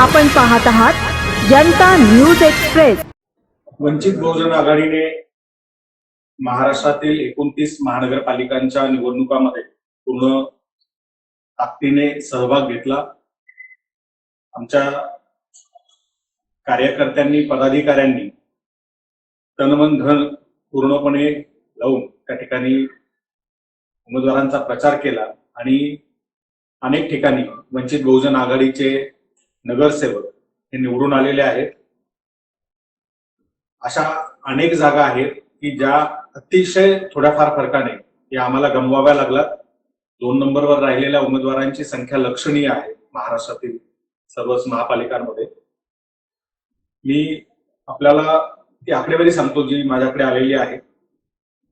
आपण पाहत आहात जनता न्यूज एक्सप्रेस. वंचित बहुजन आघाडीने महाराष्ट्रातील एकोणतीस महानगरपालिकांच्या निवडणुकामध्ये पूर्ण ताकदीने सहभाग घेतला. आमच्या कार्यकर्त्यांनी पदाधिकाऱ्यांनी तनमन धन पूर्णपणे लावून त्या ठिकाणी उमेदवारांचा प्रचार केला आणि अनेक ठिकाणी वंचित बहुजन आघाडीचे नगरसेवक हे निवडून आलेले आहेत. अशा अनेक जागा आहेत की ज्या अतिशय थोड्याफार फरकाने या आम्हाला गमवाव्या लागल्यात. दोन नंबरवर राहिलेल्या उमेदवारांची संख्या लक्षणीय आहे महाराष्ट्रातील सर्वच महापालिकांमध्ये. मी आपल्याला ती आकडेवारी सांगतो जी माझ्याकडे आलेली आहे.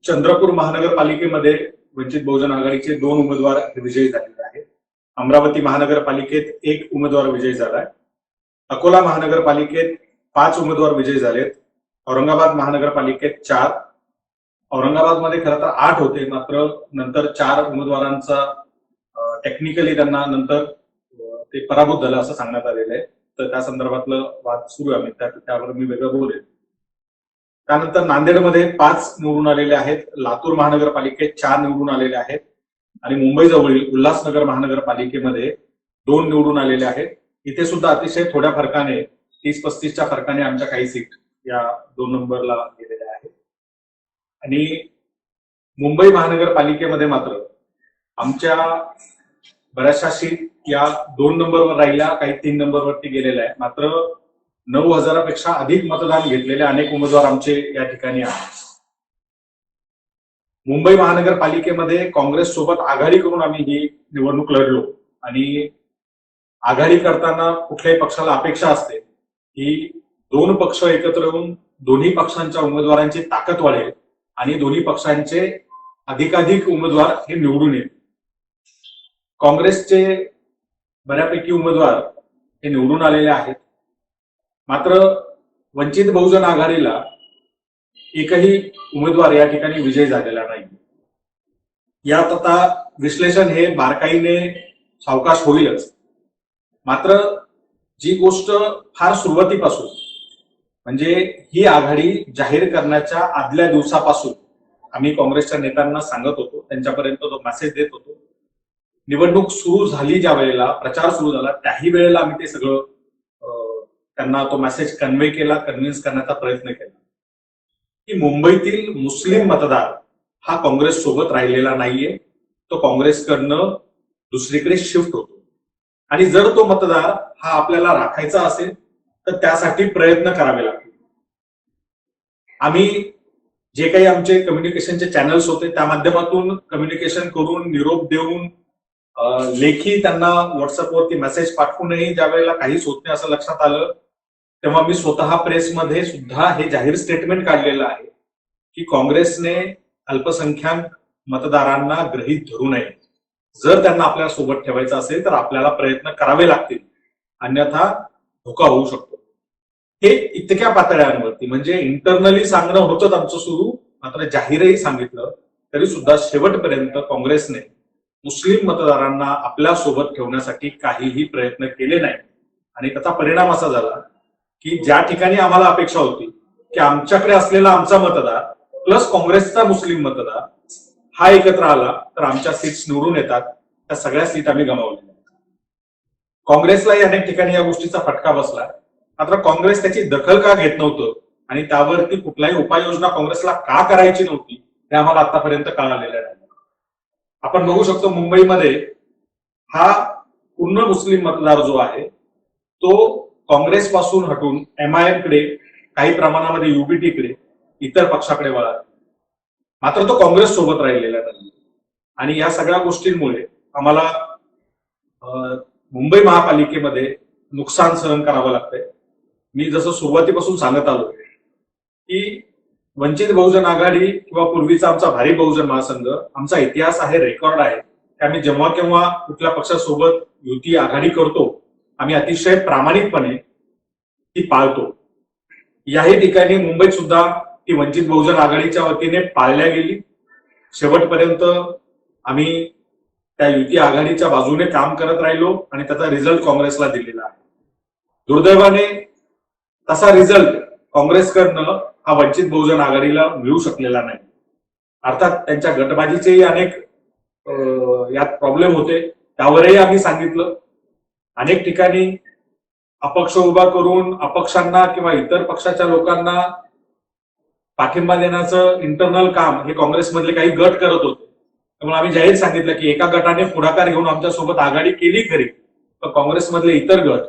चंद्रपूर महानगरपालिकेमध्ये वंचित बहुजन आघाडीचे दोन उमेदवार विजयी झाले. अमरावती महानगरपालिकेत एक उमेदवार विजयी झालाय. अकोला महानगरपालिकेत पाच उमेदवार विजयी झालेत. औरंगाबाद महानगरपालिकेत चार. औरंगाबादमध्ये खरं तर आठ होते मात्र नंतर चार उमेदवारांचा टेक्निकली त्यांना नंतर ते पराभूत झालं असं सांगण्यात आलेलं आहे. तर त्या संदर्भातलं वाद सुरू आहे. त्यावर मी वेगळं बोलेन. त्यानंतर नांदेडमध्ये पाच निवडून आलेले आहेत. लातूर महानगरपालिकेत चार निवडून आलेले आहेत. आणि मुंबईजवळील उल्हासनगर महानगरपालिकेमध्ये दोन निवडून आलेले आहेत. इथे सुद्धा अतिशय थोड्या फरकाने तीस पस्तीसच्या फरकाने आमच्या काही सीट या दोन नंबरला गेलेल्या आहेत. आणि मुंबई महानगरपालिकेमध्ये मात्र आमच्या बऱ्याचशा सीट या दोन नंबरवर राहिल्या काही तीन नंबरवरती गेलेल्या आहेत. मात्र नऊ हजारापेक्षा अधिक मतदान घेतलेले अनेक उमेदवार आमचे या ठिकाणी आहेत. मुंबई महानगरपालिकेमध्ये काँग्रेस सोबत आघाडी करून आम्ही ही निवडणूक लढलो. आणि आघाडी करताना कुठल्याही पक्षाला अपेक्षा असते की दोन पक्ष एकत्र येऊन दोन्ही पक्षांच्या उमेदवारांची ताकद वाढेल आणि दोन्ही पक्षांचे अधिकाधिक उमेदवार हे निवडून येईल काँग्रेसचे बऱ्यापैकी उमेदवार हे निवडून आलेले आहेत. मात्र वंचित बहुजन आघाडीला एकही उमेदवार या ठिकाणी विजय झालेला नाही. यात आता विश्लेषण हे बारकाईने सावकाश होईलच. मात्र जी गोष्ट फार सुरुवातीपासून म्हणजे ही आघाडी जाहीर करण्याच्या आदल्या दिवसापासून आम्ही काँग्रेसच्या नेत्यांना सांगत होतो त्यांच्यापर्यंत तो मेसेज देत होतो निवडणूक सुरू झाली ज्या वेळेला प्रचार सुरू झाला त्याही वेळेला आम्ही ते सगळं त्यांना तो मेसेज कन्व्हे केला कन्व्हिन्स करण्याचा प्रयत्न केला. की मुंबईतील मुस्लिम मतदार हा काँग्रेस सोबत राहिलेला नाहीये. तो काँग्रेसकडनं दुसरीकडे शिफ्ट होतो. आणि जर तो मतदार हा आपल्याला राखायचा असेल तर त्यासाठी प्रयत्न करावे लागतील. आम्ही जे काही आमचे कम्युनिकेशनचे चॅनल्स होते त्या माध्यमातून कम्युनिकेशन करून निरोप देऊन लेखी त्यांना व्हॉट्सअपवरती मेसेज पाठवूनही ज्या वेळेला काहीच होत नाही असं लक्षात आलं तेव्हा मी स्वतः प्रेसमध्ये सुद्धा हे जाहीर स्टेटमेंट काढलेलं आहे की काँग्रेसने अल्पसंख्याक मतदारांना गृहीत धरू नये. जर त्यांना आपल्यासोबत ठेवायचं असेल तर आपल्याला प्रयत्न करावे लागतील. अन्यथा धोका होऊ शकतो. हे इतक्या पातळ्यांवरती म्हणजे इंटरनली सांगणं होतं आमचं सुरू मात्र जाहीरही सांगितलं तरी सुद्धा शेवटपर्यंत काँग्रेसने मुस्लिम मतदारांना आपल्यासोबत ठेवण्यासाठी काहीही प्रयत्न केले नाही. आणि त्याचा परिणाम असा झाला की ज्या ठिकाणी आम्हाला अपेक्षा होती की आमच्याकडे असलेला आमचा मतदार प्लस काँग्रेसचा मुस्लिम मतदार हा एकत्र आला तर आमच्या सीट्स निवडून येतात त्या सगळ्या सीट आम्ही गमावल्या. काँग्रेसलाही अनेक ठिकाणी या गोष्टीचा फटका बसला. मात्र काँग्रेस त्याची दखल का घेत नव्हतं आणि त्यावरती कुठलाही उपाययोजना काँग्रेसला का करायची नव्हती हे आम्हाला आतापर्यंत कळालेलं नाही. आपण बघू शकतो मुंबईमध्ये हा पूर्ण मुस्लिम मतदार जो आहे तो काँग्रेस पासून हटून एम आय एमकडे काही प्रमाणामध्ये युबीटीकडे इतर पक्षाकडे वळाला मात्र तो काँग्रेस सोबत राहिलेला नाही आणि या सगळ्या गोष्टींमुळे आम्हाला मुंबई महापालिकेमध्ये नुकसान सहन करावं लागतंय. मी जसं सुरुवातीपासून सांगत आलो की वंचित बहुजन आघाडी किंवा पूर्वीचा आमचा भारी बहुजन महासंघ आमचा इतिहास आहे रेकॉर्ड आहे. की आम्ही जेव्हा केव्हा कुठल्या पक्षासोबत युती आघाडी करतो आम्ही अतिशय प्रामाणिकपणे ती पाळतो. याही ठिकाणी मुंबईत सुद्धा ती वंचित बहुजन आघाडीच्या वतीने पाळल्या गेली. शेवटपर्यंत आम्ही त्या युती आघाडीच्या बाजूने काम करत राहिलो आणि त्याचा रिझल्ट काँग्रेसला दिलेला आहे. दुर्दैवाने तसा रिझल्ट काँग्रेसकडनं हा वंचित बहुजन आघाडीला मिळू शकलेला नाही. अर्थात त्यांच्या गटबाजीचेही अनेक यात प्रॉब्लेम होते. त्यावरही आम्ही सांगितलं. अनेक ठिकाणी अपक्ष उभा करून अपक्षांना किंवा इतर पक्षाच्या लोकांना पाठिंबा देण्याचं इंटरनल काम हे काँग्रेसमधले काही गट करत होते. त्यामुळे आम्ही जाहीर सांगितलं की एका गटाने पुढाकार घेऊन आमच्यासोबत आघाडी केली खरी. पण काँग्रेसमधले इतर गट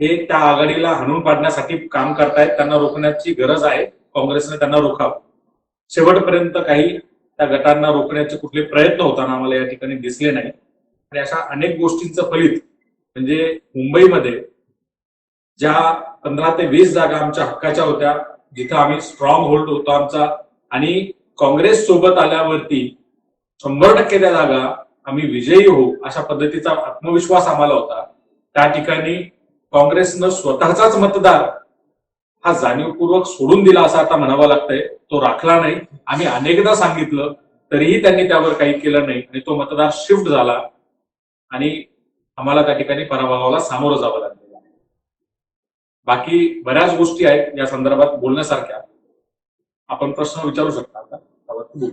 हे त्या आघाडीला हाणून पाडण्यासाठी काम करतायत त्यांना रोखण्याची गरज आहे. काँग्रेसने त्यांना रोखावं. शेवटपर्यंत काही त्या गटांना रोखण्याचे कुठले प्रयत्न होताना आम्हाला या ठिकाणी दिसले नाही. आणि अशा अनेक गोष्टींचं फलित म्हणजे मुंबईमध्ये ज्या पंधरा ते वीस जागा आमच्या हक्काच्या होत्या जिथं आम्ही स्ट्रॉंग होल्ड होतो आमचा आणि काँग्रेस सोबत आल्यावरती शंभर टक्के त्या जागा आम्ही विजयी होऊ अशा पद्धतीचा आत्मविश्वास आम्हाला होता. त्या ठिकाणी काँग्रेसनं स्वतःचाच मतदार हा जाणीवपूर्वक सोडून दिला असं आता म्हणावं लागतंय. तो राखला नाही. आम्ही अनेकदा सांगितलं तरीही त्यांनी त्यावर काही केलं नाही आणि तो मतदार शिफ्ट झाला. आणि आम्हाला त्या ठिकाणी पराभवाला सामोरं जावं लागलं बाकी बऱ्याच गोष्टी आहेत या संदर्भात बोलण्यासारख्या. आपण प्रश्न विचारू शकता आता त्यावरती बोलू.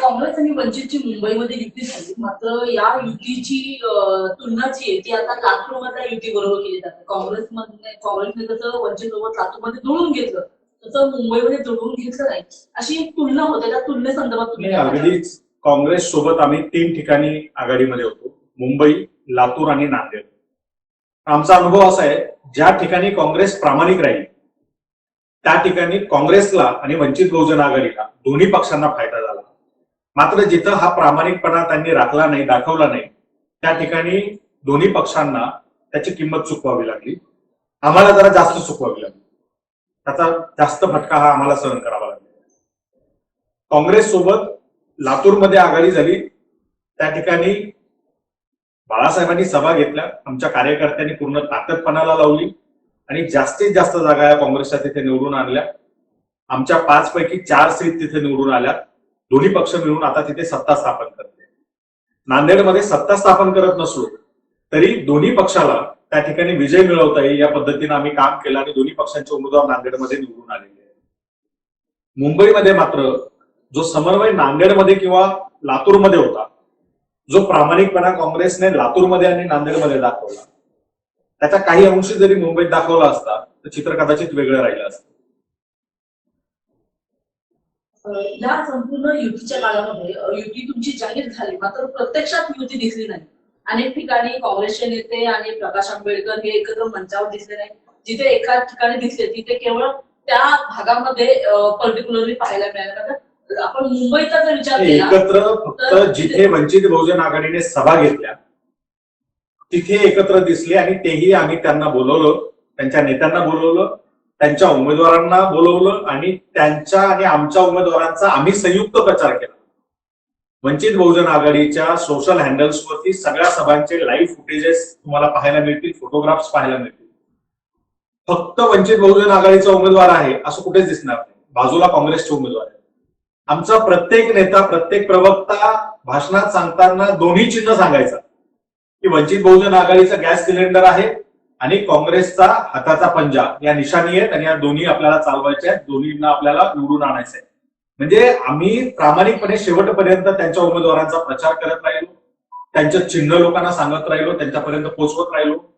काँग्रेस आणि वंचितची मुंबईमध्ये युती झाली. मात्र या युतीची तुलना जी आहे ती आता लातूरमधल्या युती बरोबर केली जाते. काँग्रेसमध्ये काँग्रेसने कसं वंचित सोबत लातूरमध्ये जुळून घेतलं तसं मुंबईमध्ये जुळवून घेतलं नाही. अशी एक तुलना होते. त्या तुम्ही काय म्हणाल? अगदीच. काँग्रेस सोबत आम्ही तीन ठिकाणी आघाडीमध्ये होतो. मुंबई लातूर आणि नांदेड. आमचा अनुभव असा आहे ज्या ठिकाणी काँग्रेस प्रामाणिक राहील त्या ठिकाणी काँग्रेसला आणि वंचित बहुजन आघाडीला दोन्ही पक्षांना फायदा झाला. मात्र जिथं हा प्रामाणिकपणा त्यांनी राखला नाही दाखवला नाही त्या ठिकाणी दोन्ही पक्षांना त्याची किंमत चुकवावी लागली. आम्हाला जरा जास्त चुकवावी लागली. त्याचा जास्त फटका हा आम्हाला सहन करावा लागला. काँग्रेस सोबत लातूरमध्ये आघाडी झाली. त्या ठिकाणी बाळासाहेबांनी सभा घेतल्या. आमच्या कार्यकर्त्यांनी पूर्ण ताकदपणाला लावली आणि जास्तीत जास्त जागा या काँग्रेसच्या तिथे निवडून आणल्या. आमच्या पाच पैकी चार सीट तिथे निवडून आल्या. दोन्ही पक्ष मिळून आता तिथे सत्ता स्थापन करते नांदेडमध्ये सत्ता स्थापन करत नसलो तरी दोन्ही पक्षाला त्या ठिकाणी विजय मिळवता येईल या पद्धतीने आम्ही काम केलं आणि दोन्ही पक्षांचे उमेदवार नांदेडमध्ये निवडून आलेले आहेत. मुंबईमध्ये मात्र जो समन्वय नांदेडमध्ये किंवा लातूरमध्ये होता जो प्रामाणिकपणा काँग्रेसने लातूरमध्ये आणि नांदेडमध्ये दाखवला. त्याचा काही अंशी जरी मुंबईत दाखवला असता तर चित्र कदाचित वेगळं राहिलं असतं. या संपूर्ण युतीच्या काळामध्ये युती तुमची जाहीर झाली मात्र प्रत्यक्षात युती दिसली नाही. अनेक ठिकाणी काँग्रेसचे नेते आणि प्रकाश आंबेडकर हे एकत्र मंचावर दिसले नाही. जिथे एका ठिकाणी दिसले तिथे केवळ त्या भागामध्ये पर्टिक्युलरली पाहायला मिळालं. कारण आपण मुंबईचा जर विचार केला एकत्र फक्त जिथे वंचित बहुजन आघाडीने सभा घेतल्या तिथे एकत्र दिसले आणि तेही आम्ही त्यांना बोलवलं त्यांच्या नेत्यांना बोलवलं त्यांच्या उमेदवारांना बोलवलं आणि त्यांच्या आणि आमच्या उमेदवारांचा आम्ही संयुक्त प्रचार केला. वंचित बहुजन आघाडीच्या सोशल हँडल्सवरती सगळ्या सभांचे लाईव्ह फुटेजेस तुम्हाला पाहायला मिळतील फोटोग्राफ्स पाहायला मिळतील. फक्त वंचित बहुजन आघाडीचा उमेदवार आहे असं कुठेच दिसणार नाही. बाजूला काँग्रेसचे उमेदवार आहे आमचा प्रत्येक नेता प्रत्येक प्रवक्ता भाषणात सांगताना दोन्ही चिन्ह सांगायचा. की वंचित बहुजन आघाडीचा गॅस सिलेंडर आहे आणि काँग्रेसचा हाताचा पंजा. या निशाणी आहेत आणि या दोन्ही आपल्याला चालवायच्या आहेत. दोन्हींना आपल्याला निवडून आणायचं आहे. म्हणजे आम्ही प्रामाणिकपणे शेवटपर्यंत त्यांच्या उमेदवारांचा प्रचार करत राहिलो. त्यांचं चिन्ह लोकांना सांगत राहिलो. त्यांच्यापर्यंत पोहोचवत राहिलो.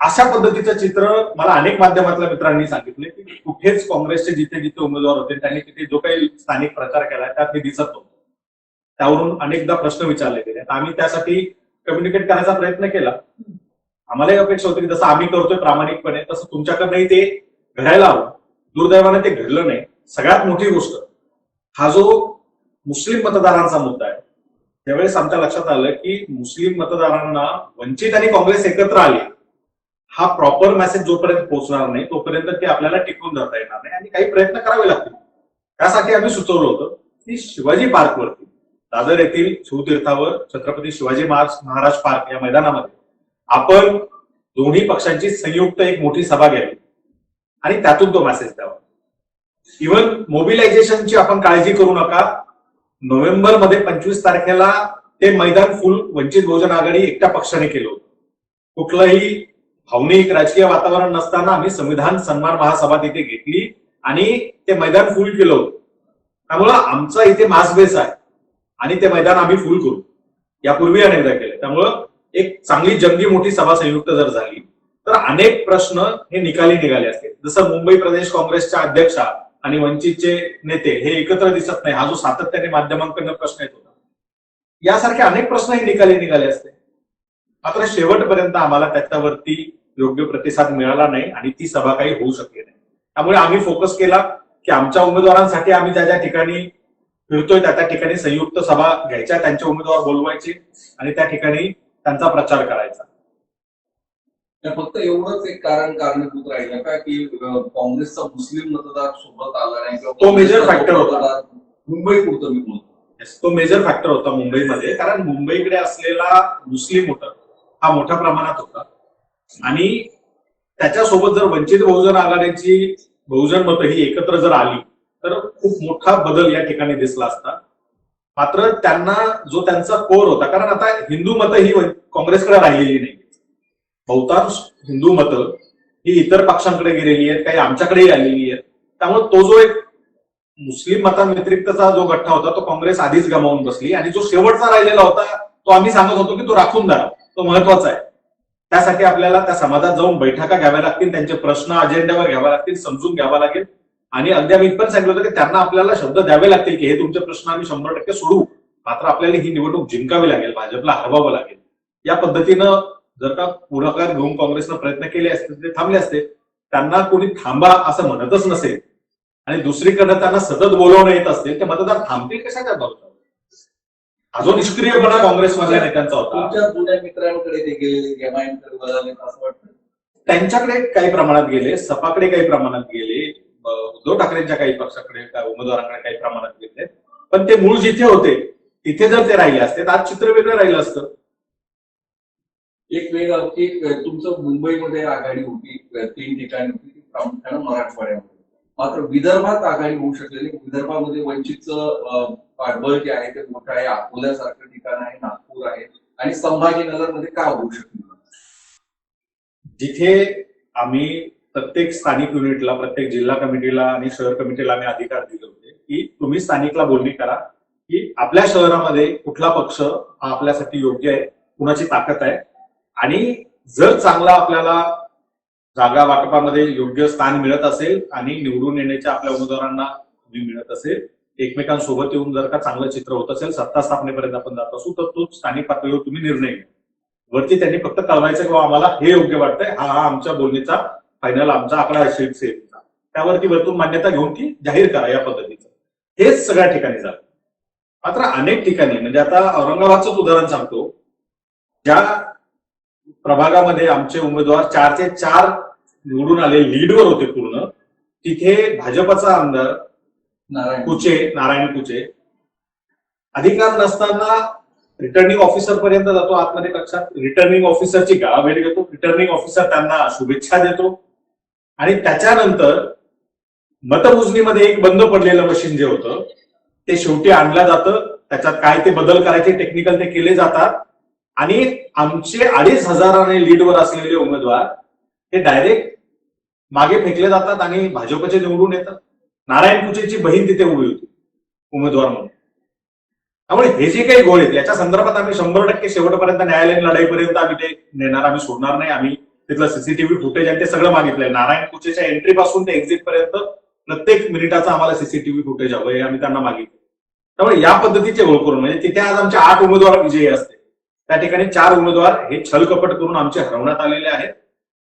अशा पद्धतीचं चित्र मला अनेक माध्यमातल्या मित्रांनी सांगितले की कुठेच काँग्रेसचे जिथे जिथे उमेदवार होते त्यांनी तिथे जो काही स्थानिक प्रचार केला त्यात हे दिसत होतो त्यावरून अनेकदा प्रश्न विचारले गेले. तर आम्ही त्यासाठी कम्युनिकेट करायचा प्रयत्न केला. आम्हालाही अपेक्षा होती की जसं आम्ही करतोय प्रामाणिकपणे तसं तुमच्याकडनंही ते घडायला हवं. दुर्दैवाने ते घडलं नाही. सगळ्यात मोठी गोष्ट हा जो मुस्लिम मतदारांचा मुद्दा आहे त्यावेळेस आमच्या लक्षात आलं की मुस्लिम मतदारांना वंचित आणि काँग्रेस एकत्र आले. हा प्रॉपर मेसेज जोपर्यंत पोहोचणार नाही तोपर्यंत ते आपल्याला टिकून धरता येणार नाही. आणि काही प्रयत्न करावे लागतील. त्यासाठी आम्ही सुचवलं होतं की शिवाजी पार्कवरती दादर येथील शिवतीर्थावर छत्रपती शिवाजी महाराज महाराज पार्क या मैदानामध्ये आपण दोन्ही पक्षांची संयुक्त एक मोठी सभा घ्यावी. आणि त्यातून तो मेसेज द्यावा. इव्हन मोबिलायझेशनची आपण काळजी करू नका. नोव्हेंबरमध्ये पंचवीस तारखेला ते मैदान फुल वंचित बहुजन आघाडी एकट्या पक्षाने केलं होतं. कुठलंही भावनिक राजकीय वातावरण नसताना आम्ही संविधान सन्मान महासभा तिथे घेतली आणि ते मैदान फुल केलं होतं. त्यामुळं आमचा इथे मास बेस आहे. आणि ते मैदान आम्ही फुल करू. यापूर्वी अनेकदा केलं. त्यामुळं एक चांगली जंगी मोठी सभा संयुक्त जर झाली तर अनेक प्रश्न हे निकाली निघाले असते जसं मुंबई प्रदेश काँग्रेसच्या अध्यक्षा आणि वंचितचे नेते हे एकत्र दिसत नाही. हा जो सातत्याने माध्यमांकडनं प्रश्न येत होता. यासारखे अनेक प्रश्न हे निकाली निघाले असते. मात्र शेवटपर्यंत आम्हाला त्याच्यावरती योग्य प्रतिसाद मिळाला नाही आणि ती सभा काही होऊ शकली नाही. त्यामुळे आम्ही फोकस केला की आमच्या उमेदवारांसाठी आम्ही ज्या ज्या ठिकाणी फिरतोय त्या त्या ठिकाणी संयुक्त सभा घ्यायच्या त्यांचे उमेदवार बोलवायचे आणि त्या ठिकाणी त्यांचा प्रचार करायचा. तर फक्त एवढंच एक कारण कारणीभूत राहिलं का की काँग्रेसचा मुस्लिम मतदार सोबत आला नाही तो काँग्रेसचा factor होता. मुंबई पुरतं मी बोलतो. तो मेजर फॅक्टर होता मुंबईमध्ये. कारण मुंबईकडे असलेला मुस्लिम वोटर हा मोठ्या प्रमाणात होता. आणि त्याच्यासोबत जर वंचित बहुजन आघाडीची बहुजन मतं ही एकत्र जर आली तर खूप मोठा बदल या ठिकाणी दिसला असता. मात्र त्यांना जो त्यांचा कोर होता कारण आता हिंदू मतं ही काँग्रेसकडे राहिलेली नाही बहुतांश हिंदू मतं ही इतर पक्षांकडे गेलेली आहेत काही आमच्याकडेही आलेली आहेत. त्यामुळे तो जो एक मुस्लिम मतांव्यतिरिक्तचा जो गठ्ठा होता तो काँग्रेस आधीच गमावून बसली. आणि जो शेवटचा राहिलेला होता तो आम्ही सांगत होतो की तो राखून धरावा. तो महत्त्वाचा आहे. त्यासाठी आपल्याला त्या समाजात जाऊन बैठका घ्याव्या लागतील त्यांचे प्रश्न अजेंड्यावर घ्यावे लागतील समजून घ्यावा लागेल. आणि अगदी आम्ही पण सांगितलं होतं की त्यांना आपल्याला शब्द द्यावे लागतील की हे तुमचे प्रश्न आम्ही शंभर टक्के सोडू मात्र आपल्याला ही निवडणूक जिंकावी लागेल भाजपला हरवावं लागेल. या पद्धतीनं जर का पुढाकार घेऊन काँग्रेसनं प्रयत्न केले असते ते थांबले असते त्यांना कोणी थांबा असं म्हणतच नसेल. आणि दुसरीकडे त्यांना सतत बोलवणं येत असतील ते मतदार थांबतील कशाच्या बाबतीत? हा जो निष्क्रियपणा काँग्रेसमधल्या नेत्यांचा होता. तुमच्या जुन्या मित्रांकडे ते गेले बदलले असं वाटतं? त्यांच्याकडे काही प्रमाणात गेले सपाकडे काही प्रमाणात गेले उद्धव ठाकरेंच्या काही पक्षाकडे उमेदवारांकडे काही प्रमाणात गेले. पण ते मूळ जिथे होते तिथे जर ते राहिले असते तर आज चित्र वेगळं राहिलं असतं. एक वेळ की तुमचं मुंबईमध्ये आघाडी होती तीन ठिकाणी होती ती प्रामुख्यानं मराठवाड्यामध्ये. मात्र विदर्भात आघाडी होऊ शकलेली. विदर्भामध्ये वंचितचं पाठबळ जे आहे ते मोठं आहे अकोल्यासारखं ठिकाण आहे नागपूर आहे. आणि संभाजीनगरमध्ये का होऊ शकली जिथे आम्ही प्रत्येक स्थानिक युनिटला प्रत्येक जिल्हा कमिटीला आणि शहर कमिटीला आम्ही अधिकार दिले होते की तुम्ही स्थानिकला बोलणी करा की आपल्या शहरामध्ये कुठला पक्ष हा आपल्यासाठी योग्य आहे कुणाची ताकद आहे. आणि जर चांगला आपल्याला जागा वाटपामध्ये योग्य स्थान मिळत असेल आणि निवडून येण्याच्या आपल्या उमेदवारांना तुम्ही मिळत असेल एकमेकांसोबत येऊन जर का चांगलं चित्र होत असेल सत्ता स्थापनेपर्यंत आपण जात असू तर तो स्थानिक पातळीवर तुम्ही निर्णय घ्या. वरती त्यांनी फक्त कळवायचं किंवा आम्हाला हे योग्य वाटतंय. हा हा आमच्या बोलणीचा फायनल आमचा आकडा असेल शीट त्यावरती वरतून मान्यता घेऊन ती जाहीर करा या पद्धतीचं. हेच सगळ्या ठिकाणी झालं. मात्र अनेक ठिकाणी म्हणजे आता औरंगाबादचंच उदाहरण सांगतो. ज्या प्रभागामध्ये आमचे उमेदवार चारचे चार निवडून आले लीडवर होते पूर्ण तिथे भाजपचा आमदार कुचे नारायण कुचे. अधिकार नसताना रिटर्निंग ऑफिसर पर्यंत जातो आतमध्ये कक्षात. रिटर्निंग ऑफिसरची गाळाभेट घेतो. रिटर्निंग ऑफिसर त्यांना शुभेच्छा देतो. आणि त्याच्यानंतर मतमोजणीमध्ये एक बंद पडलेलं मशीन जे होतं ते शेवटी आणलं जातं. त्याच्यात काय ते बदल करायचे टेक्निकल ते केले जातात. आणि आमचे अडीच हजाराने लीडवर असलेले उमेदवार हे डायरेक्ट मागे फेकले जातात आणि भाजपचे निवडून येतात. नारायण कुचेची बहीण तिथे उभी होती उमेदवार म्हणून. त्यामुळे हे जे काही गोळ आहेत याच्या संदर्भात आम्ही शंभर टक्के शेवटपर्यंत न्यायालयीन लढाईपर्यंत आम्ही ते नेणार आम्ही सोडणार नाही. आम्ही तिथलं सीसीटीव्ही फुटेज आहे ते सगळं मागितलंय. नारायण कुचेच्या एंट्री पासून ते एक्झिट पर्यंत प्रत्येक मिनिटाचं आम्हाला सीसीटीव्ही फुटेज हवं हे आम्ही त्यांना मागितलं त्यामुळे या पद्धतीचे गोळ करून म्हणजे तिथे आज आमचे आठ उमेदवार विजयी असते त्या ठिकाणी चार उमेदवार हे छलकपट करून आमचे हरवण्यात आलेले आहेत.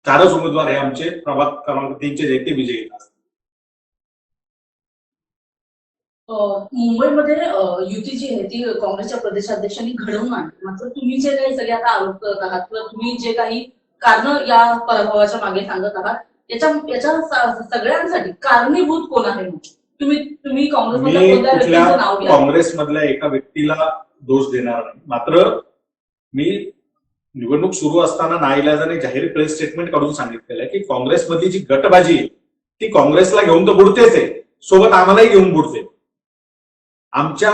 चारच उमेदवार हे आमचे प्रभाग क्रमांक तीनचे जे ते विजयी असतात मुंबईमध्ये युती जी आहे ती काँग्रेसच्या प्रदेशाध्यक्षांनी घडवून आणली. मात्र तुम्ही जे काही सगळे आता आरोप करत आहात किंवा तुम्ही जे काही कारण या पराभवाच्या मागे सांगत आहात याच्या याच्या सगळ्यांसाठी कारणीभूत कोण आहे? तुम्ही तुम्ही काँग्रेसमधल्या एका व्यक्तीला दोष देणार नाही. मात्र मी निवडणूक सुरू असताना नाईलाजाने जाहीर प्रेस स्टेटमेंट काढून सांगितलेलं आहे की काँग्रेसमधली जी गटबाजी आहे ती काँग्रेसला घेऊन तर बुडतेच आहे. सोबत आम्हालाही घेऊन बुडते. आमच्या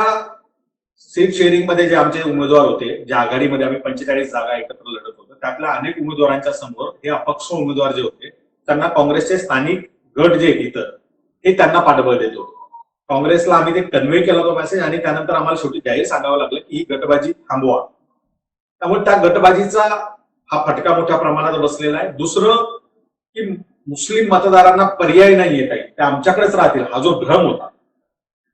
सीट शेअरिंगमध्ये जे आमचे उमेदवार होते ज्या आघाडीमध्ये आम्ही पंचेचाळीस जागा एकत्र लढत होतो त्यातल्या अनेक उमेदवारांच्या समोर हे अपक्ष उमेदवार जे होते त्यांना काँग्रेसचे स्थानिक गट जे इतर हे त्यांना पाठबळ देतो काँग्रेसला आम्ही ते कन्व्हे केला होता मेसेज आणि त्यानंतर आम्हाला शेवटी जाहीर सांगावं लागलं की ही गटबाजी थांबवा. त्यामुळे त्या गटबाजीचा हा फटका मोठ्या प्रमाणात बसलेला आहे. दुसरं की मुस्लिम मतदारांना पर्याय नाहीये काही. ते आमच्याकडेच राहतील. हा जो भ्रम होता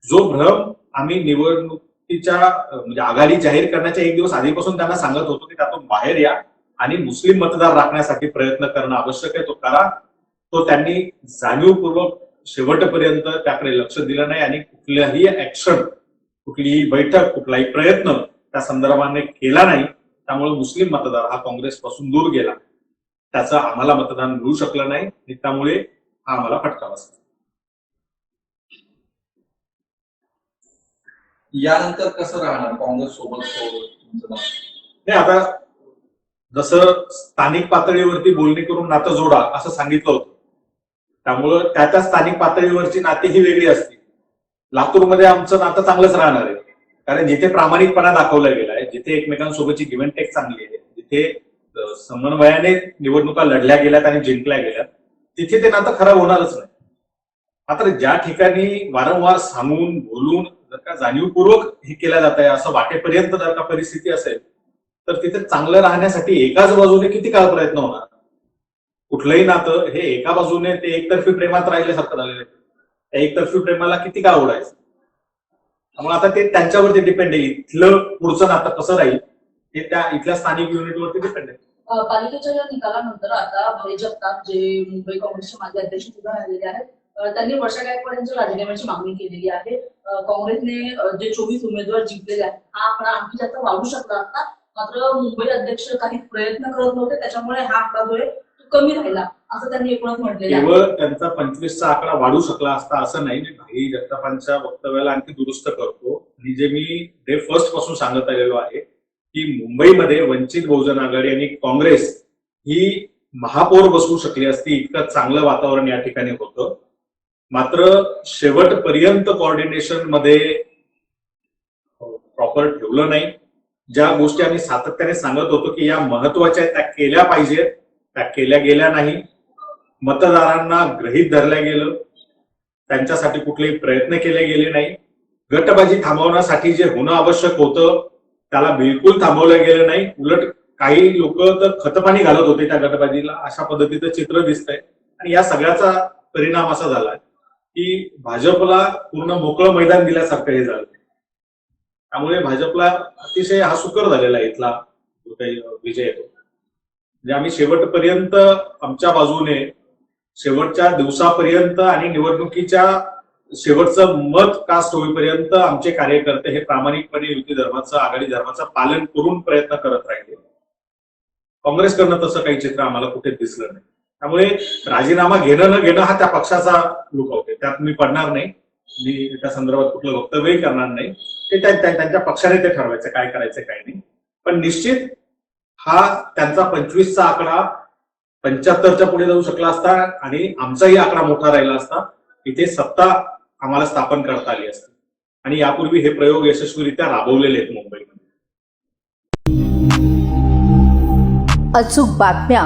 जो भ्रम आम्ही निवडणुकीच्या म्हणजे आघाडी जाहीर करण्याच्या एक दिवस आधीपासून त्यांना सांगत होतो की त्यातून बाहेर या आणि मुस्लिम मतदार राखण्यासाठी प्रयत्न करणं आवश्यक आहे तो करा. तो त्यांनी जाणीवपूर्वक शेवटपर्यंत त्याकडे लक्ष दिलं नाही आणि कुठल्याही ऍक्शन कुठलीही बैठक कुठलाही प्रयत्न त्या संदर्भाने केला नाही. त्यामुळे मुस्लिम मतदार हा काँग्रेस पासून दूर गेला. त्याचं आम्हाला मतदान मिळू शकलं नाही आणि त्यामुळे हा आम्हाला फटका बसला. यानंतर कसं राहणार? काँग्रेस सोबत तुमचं नाही आता जसं स्थानिक पातळीवरती बोलणी करून नातं जोडा असं सांगितलं होतं. त्यामुळं त्या त्या स्थानिक पातळीवरची नाती ही वेगळी असतील. लातूरमध्ये आमचं नातं चांगलंच राहणार आहे. कारण जिथे प्रामाणिकपणा दाखवला गेला आहे जिथे एकमेकांसोबतची गिव्हन टेक चांगली आहे जिथे समन्वयाने निवडणुका लढल्या गेल्यात आणि जिंकल्या गेल्यात तिथे ते नातं खराब होणारच नाही. मात्र ज्या ठिकाणी वारंवार सांगून बोलून जर का जाणीवपूर्वक हे केलं जात आहे असं वाटेपर्यंत जर का परिस्थिती असेल तर तिथे चांगलं राहण्यासाठी एकाच बाजूने किती काळ प्रयत्न होणार? कुठलंही नातं हे एका बाजूने ते एकतर्फी प्रेमात राहिल्यासारखं झालेलं आहे. त्या एकतर्फी प्रेमाला किती काळ उडायचं त्यामुळे आता ते त्यांच्यावरती डिपेंड आहे. इथलं पुढचं नातं कसं राहील हे त्या इथल्या स्थानिक युनिटवरती डिपेंड आहे. पालिकेच्या या निकालानंतर आता भाई जगताप जे मुंबई काँग्रेसचे माजी अध्यक्ष सुद्धा राहिलेले आहेत त्यांनी वर्षा गायकवाड यांच्या राजीनाम्याची मागणी केलेली आहे. काँग्रेसने जे चोवीस उमेदवार जिंकलेले आहेत हा आकडा आणखी जास्त वाढू शकला असता. मात्र मुंबई अध्यक्ष काही प्रयत्न करत नव्हते त्याच्यामुळे हा आकडा जो आहे तो कमी राहिला असं त्यांनी एकूणच म्हटलेलं केवळ त्यांचा पंचवीसचा आकडा वाढू शकला असता असं नाही मी भाई जगतापांच्या वक्तव्याला आणखी दुरुस्त करतो. आणि जे मी डे फर्स्टपासून सांगत आलेलो आहे की मुंबईमध्ये वंचित बहुजन आघाडी आणि काँग्रेस ही महापौर बसवू शकली असती इतकं चांगलं वातावरण या ठिकाणी होतं. मात्र शेवटपर्यंत कॉर्डिनेशनमध्ये प्रॉपर ठेवलं नाही. ज्या गोष्टी आम्ही सातत्याने सांगत होतो की या महत्त्वाच्या त्या केल्या पाहिजेत त्या केल्या गेल्या नाही. मतदारांना ग्रहित धरल्या गेलं. त्यांच्यासाठी कुठलेही प्रयत्न केले गेले नाही. गटबाजी थांबवण्यासाठी जे होणं आवश्यक होतं त्याला बिलकुल थांबवलं गेलं नाही. उलट काही लोक तर खतपाणी घालत होते त्या गटबाजीला. अशा पद्धतीचं चित्र दिसतंय. आणि या सगळ्याचा परिणाम असा झाला की भाजपला पूर्ण मोकळं मैदान दिल्यासारखं हे झालं. त्यामुळे भाजपला अतिशय हा सुकर झालेला आहे इथला जो काही विजय येतो म्हणजे आम्ही शेवटपर्यंत आमच्या बाजूने शेवटच्या दिवसापर्यंत आणि निवडणुकीच्या शेवटचं मत कास्ट होईपर्यंत आमचे कार्यकर्ते हे प्रामाणिकपणे युती धर्माचं आघाडी धर्माचं पालन करून प्रयत्न करत राहिले. काँग्रेसकडनं तसं काही चित्र आम्हाला कुठे दिसलं नाही. त्यामुळे राजीनामा घेणं न घेणं हा त्या पक्षाचा लुक आहे त्यात मी पडणार नाही. मी त्या संदर्भात कुठलं वक्तव्यही करणार नाही. ते त्यांच्या पक्षाने ते ठरवायचं काय करायचं काय नाही. पण निश्चित हा त्यांचा पंचवीसचा आकडा पंच्याहत्तरच्या पुढे जाऊ शकला असता आणि आमचाही आकडा मोठा राहिला असता इथे सत्ता आम्हाला स्थापन करता आली असती. आणि यापूर्वी हे प्रयोग यशस्वीरित्या राबवलेले आहेत मुंबईमध्ये. अचूक बातम्या